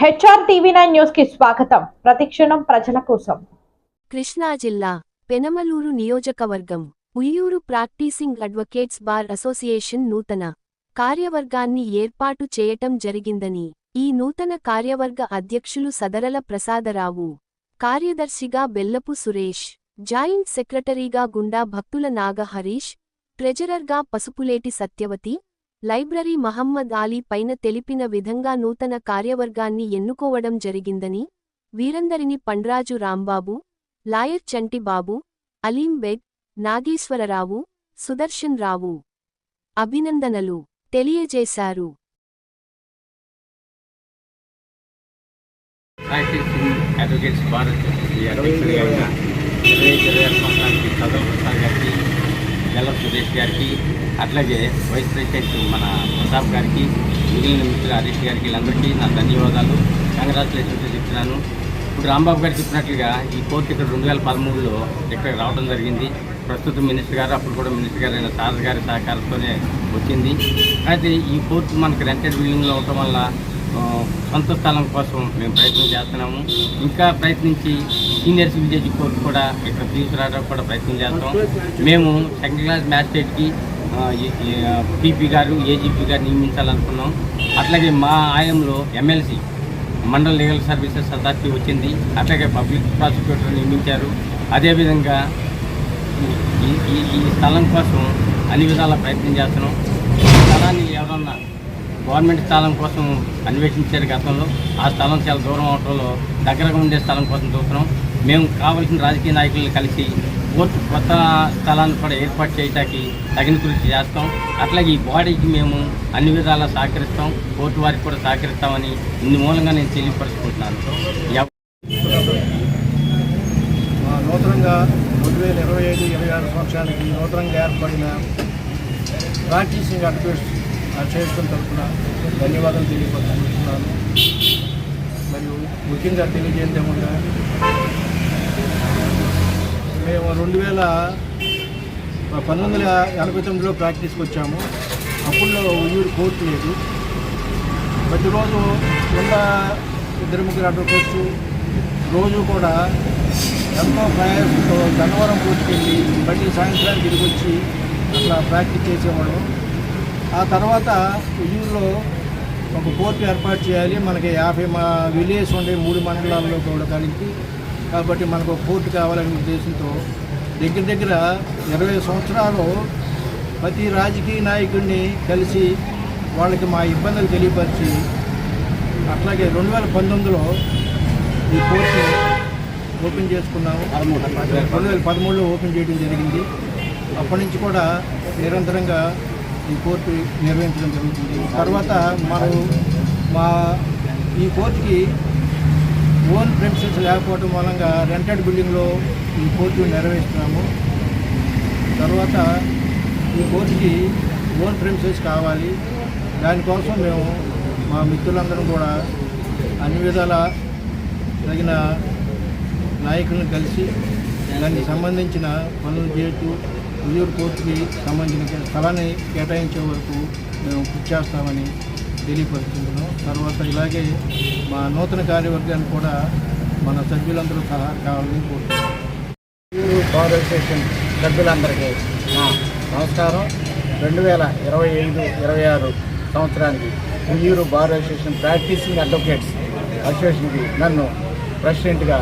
HR TV nine న్యూస్కి స్వాగతం. ప్రతిక్షణం ప్రజల కోసం. కృష్ణా జిల్లా పెనమలూరు నియోజకవర్గం Uyyuru practising advocates bar association నూతన కార్యవర్గాన్ని ఏర్పాటు చేయటం జరిగిందని ఈ నూతన కార్యవర్గ అధ్యక్షులు సదరల ప్రసాదరావు కార్యదర్శిగా బెల్లపు సురేష్ జాయింట్ సెక్రటరీగా గుండా భక్తుల నాగ హరీష్ ట్రెజరర్గా పసుపులేటి సత్యవతి లైబ్రరీ మహమ్మద్ అలీ పైన తెలిపిన విధంగా నూతన కార్యవర్గాన్ని ఎన్నుకోవడం జరిగిందని వీరందరిని పండ్రాజు రాంబాబు లాయర్ చంటిబాబు అలీంబెగ్ నాగేశ్వరరావు సుదర్శన్ రావు అభినందనలు తెలియజేశారు అడ్వకేట్స్ భారత్ ఈ సురేష్ గారికి అట్లాగే వైస్ ప్రెసిడెంట్ మన ప్రతాప్ గారికి మిగిలిన మిత్రులు హరీష్ గారికి వీళ్ళందరికీ నా ధన్యవాదాలు. కంగ్రాచులేషన్స్ చెప్తున్నాను. ఇప్పుడు రాంబాబు గారు చెప్పినట్లుగా ఈ కోర్టు ఇక్కడ రెండు వేల పదమూడులో ఇక్కడ రావడం జరిగింది. ప్రస్తుతం మినిస్టర్ గారు అప్పుడు కూడా మినిస్టర్ గారు అయిన సారథ్ గారి సహకారంతోనే వచ్చింది. అయితే ఈ కోర్టు మనకి రెంటెడ్ బిల్డింగ్లో ఉండటం వల్ల సొంత స్థలం కోసం మేము ప్రయత్నం చేస్తున్నాము. ఇంకా ప్రయత్నించి సీనియర్ సివిల్ కోర్టు కూడా ఇక్కడ తీసుకురావడానికి కూడా ప్రయత్నం చేస్తాం. మేము సెకండ్ క్లాస్ మ్యాజిస్ట్రేట్కి పీపీ గారు ఏజీపీ గారు నియమించాలనుకున్నాం. అట్లాగే మా ఆయంలో MLC mandal legal services authority వచ్చింది. అట్లాగే పబ్లిక్ ప్రాసిక్యూటర్ నియమించారు. అదేవిధంగా ఈ ఈ ఈ స్థలం కోసం అన్ని విధాల ప్రయత్నం చేస్తున్నాం. ఈ స్థలాన్ని ఎవరన్నా గవర్నమెంట్ స్థలం కోసం అన్వేషించారు గతంలో. ఆ స్థలం చాలా దూరం అవటంలో దగ్గరగా ఉండే స్థలం కోసం చూస్తున్నాం. మేము కావలసిన రాజకీయ నాయకులను కలిసి కోర్టు కొత్త స్థలాన్ని కూడా ఏర్పాటు చేయడానికి తగిన కృషి చేస్తాం. అట్లాగే ఈ బాడీకి మేము అన్ని విధాలా సహకరిస్తాం. కోర్టు వారికి కూడా సహకరిస్తామని ఇందు మూలంగా నేను తెలియపరుచుకుంటున్నాను. నూతనంగా రెండు వేల ఇరవై ఐదు ఇరవై ఆరు సంవత్సరానికి నూతనంగా ఏర్పడిన ప్రాక్టీసింగ్ అడ్వకేట్స్ అసోసియేషన్ తరఫున ధన్యవాదాలు తెలియపరుచుకుంటున్నాను. మరియు ముఖ్యంగా తెలియజేద్దాముగా మేము రెండు వేల పంతొమ్మిది వందల ఎనభై తొమ్మిదిలో ప్రాక్టీస్కి వచ్చాము. అప్పుల్లో ఉయ్యూరు కోర్టు లేదు. ప్రతిరోజు ఉన్న ఇద్దరు ముగ్గురు అడ్వకేట్స్ రోజు కూడా ఎంతో ప్రయాసంతో గన్నవరం పూర్తికెళ్ళి మళ్ళీ సాయంత్రానికి తిరిగి వచ్చి అట్లా ప్రాక్టీస్ చేసేవాళ్ళం ఆ తర్వాత ఉయ్యూరులో ఒక కోర్టు ఏర్పాటు చేయాలి. మనకి యాభై మా విలేజ్ ఉండే మూడు మండలాల్లో కూడా కలిపి కాబట్టి మనకు ఒక కోర్టు కావాలనే ఉద్దేశంతో దగ్గర దగ్గర ఇరవై సంవత్సరాలు ప్రతి రాజకీయ నాయకుడిని కలిసి వాళ్ళకి మా ఇబ్బందులు తెలియపరిచి అట్లాగే రెండు వేల పంతొమ్మిదిలో ఈ కోర్టు ఓపెన్ చేసుకున్నాము. రెండు వేల పదమూడులో ఓపెన్ చేయడం జరిగింది. అప్పటి నుంచి కూడా నిరంతరంగా ఈ కోర్టు నిర్వహించడం జరుగుతుంది. తర్వాత మనం మా ఈ కోర్టుకి ఓన్ ప్రిన్సిపల్స్ లేకపోవడం మూలంగా రెంటెడ్ బిల్డింగ్లో ఈ కోర్టు నిర్వహిస్తున్నాము. తర్వాత ఈ కోర్టుకి ఓన్ ప్రిన్సిపల్స్ కావాలి. దానికోసం మేము మా మిత్రులందరం కూడా అన్ని విధాల తగిన నాయకులను కలిసి దానికి సంబంధించిన పనులు చేస్తూ ఉయ్యూరు కోర్టుకి సంబంధించిన స్థలాన్ని కేటాయించే వరకు మేము కృషి చేస్తామని తెలియపరుచుకుంటున్నాం. తర్వాత ఇలాగే మా నూతన కార్యవర్గాన్ని కూడా మన సభ్యులందరూ సహా కావాలని కోరుతున్నాం ఊరు పవర్ స్టేషన్ సభ్యులందరికీ మా నమస్కారం. రెండు వేల ఇరవై ఐదు ఇరవై ఆరు సంవత్సరానికి Uyyuru bar association practising advocates అసోసియేషన్కి నన్ను ప్రెసిడెంట్గా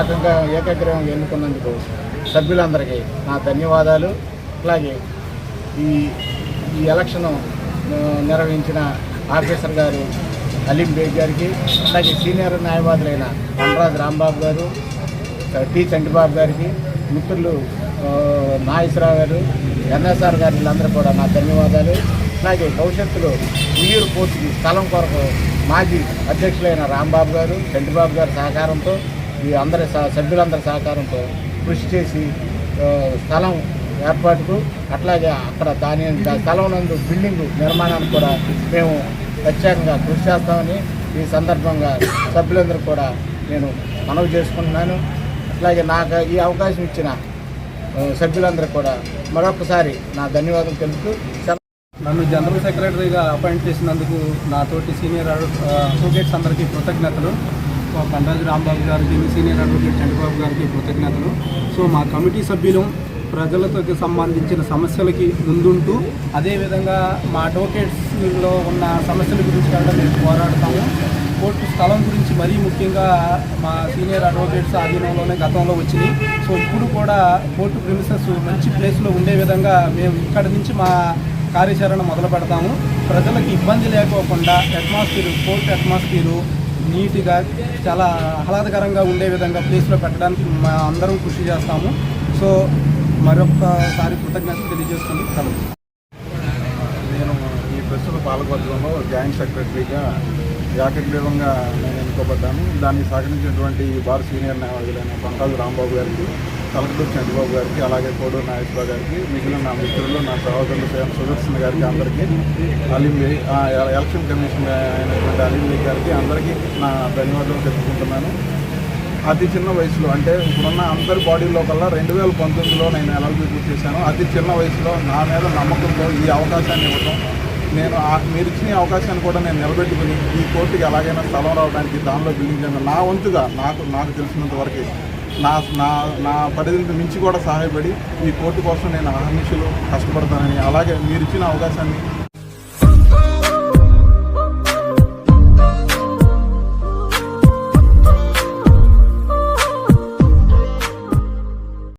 ఏకంగా ఏకగ్రహం ఎన్నుకున్నందుకు సభ్యులందరికీ నా ధన్యవాదాలు. అలాగే ఈ ఈ ఎలక్షన్ నిర్వహించిన ఆఫీసర్ గారు అలీం బేగ్ గారికి అలాగే సీనియర్ న్యాయవాదులైన వనరాజ్ రాంబాబు గారు టి చంటిబాబు గారికి మిత్రులు నాగేశ్వరరావు గారు ఎన్ఎస్ఆర్ గారు వీళ్ళందరూ కూడా నా ధన్యవాదాలు. అలాగే భవిష్యత్తులో ఉయ్యూరు కోర్టుకి స్థలం కొరకు మాజీ అధ్యక్షులైన రాంబాబు గారు చంటిబాబు గారి సహకారంతో ఈ అందరి సభ్యులందరి సహకారంతో కృషి చేసి స్థలం ఏర్పాటుకు అట్లాగే అక్కడ దాని దా- స్థలం నందు బిల్డింగ్ నిర్మాణానికి కూడా మేము ప్రత్యేకంగా కృషి చేస్తామని ఈ సందర్భంగా సభ్యులందరూ కూడా నేను మనవి చేసుకుంటున్నాను. అట్లాగే నాకు ఈ అవకాశం ఇచ్చిన సభ్యులందరూ కూడా మరొకసారి నా ధన్యవాదాలు తెలుపుతూ నన్ను జనరల్ సెక్రటరీగా అపాయింట్ చేసినందుకు నాతోటి సీనియర్ అడ్వకేట్స్ అందరికీ కృతజ్ఞతలు. ఆ, రాంబాబు గారికి సీనియర్ అడ్వకేట్ చంద్రబాబు గారికి కృతజ్ఞతలు. సో మా కమిటీ సభ్యులు ప్రజలతో సంబంధించిన సమస్యలకి ముందుంటూ అదేవిధంగా మా అడ్వకేట్స్లో ఉన్న సమస్యల గురించి కూడా మేము పోరాడతాము. కోర్టు స్థలం గురించి మరీ ముఖ్యంగా మా సీనియర్ అడ్వకేట్స్ ఆధీనంలోనే గతంలో వచ్చినాయి. సో ఇప్పుడు కూడా కోర్టు ప్రిమిసెస్ మంచి ప్లేస్లో ఉండే విధంగా మేము ఇక్కడ నుంచి మా కార్యాచరణ మొదలు పెడతాము ప్రజలకు ఇబ్బంది లేకోకుండా అట్మాస్ఫియర్ కోర్టు అట్మాస్ఫియరు నీట్గా చాలా ఆహ్లాదకరంగా ఉండే విధంగా ప్లేస్లో పెట్టడానికి మా అందరం కృషి చేస్తాము. సో మరొకసారి కృతజ్ఞతలు తెలియజేస్తుంది కలదు నేను ఈ ప్రస్తుత పాలకొద్దంలో జాయింట్ సెక్రటరీగా ఏకగ్రీవంగా నేను తీసుకోబడ్డాను దాన్ని సహకరించినటువంటి బార్ సీనియర్ న్యాయవాదులైన పంకాజు రాంబాబు గారికి కలకటూరు చంద్రబాబు గారికి అలాగే కోడూరు నాగేశ్వరరావు గారికి మిగిలిన నా మిత్రులు నా సహోదరులు శ్రీ సుదర్శన్ గారికి అందరికీ అలింబి ఎలక్షన్ కమిషన్ అయినటువంటి అలింబి గారికి అందరికీ నా ధన్యవాదాలు తెలుపుకుంటున్నాను. అతి చిన్న వయసులో అంటే ఇప్పుడున్న అందరి బాడీలో కల్లా రెండు వేల పంతొమ్మిదిలో నేను ఎల్ఎల్బీ పూర్తి చేశాను అతి చిన్న వయసులో నా మీద నమ్మకంతో ఈ అవకాశాన్ని ఇవ్వడం నేను మీరు ఇచ్చిన అవకాశాన్ని కూడా నేను నిలబెట్టుకుని ఈ కోర్టుకి ఎలాగైనా స్థలం రావడానికి దానిలో బిల్డింగ్ చేయడం నా వంతుగా నాకు నాకు తెలిసినంత వరకు నా నా నా పరిధిని మించి కూడా సహాయపడి ఈ కోర్టు కోసం నేను అహర్నిశలు కష్టపడతానని అలాగే మీరు ఇచ్చిన అవకాశాన్ని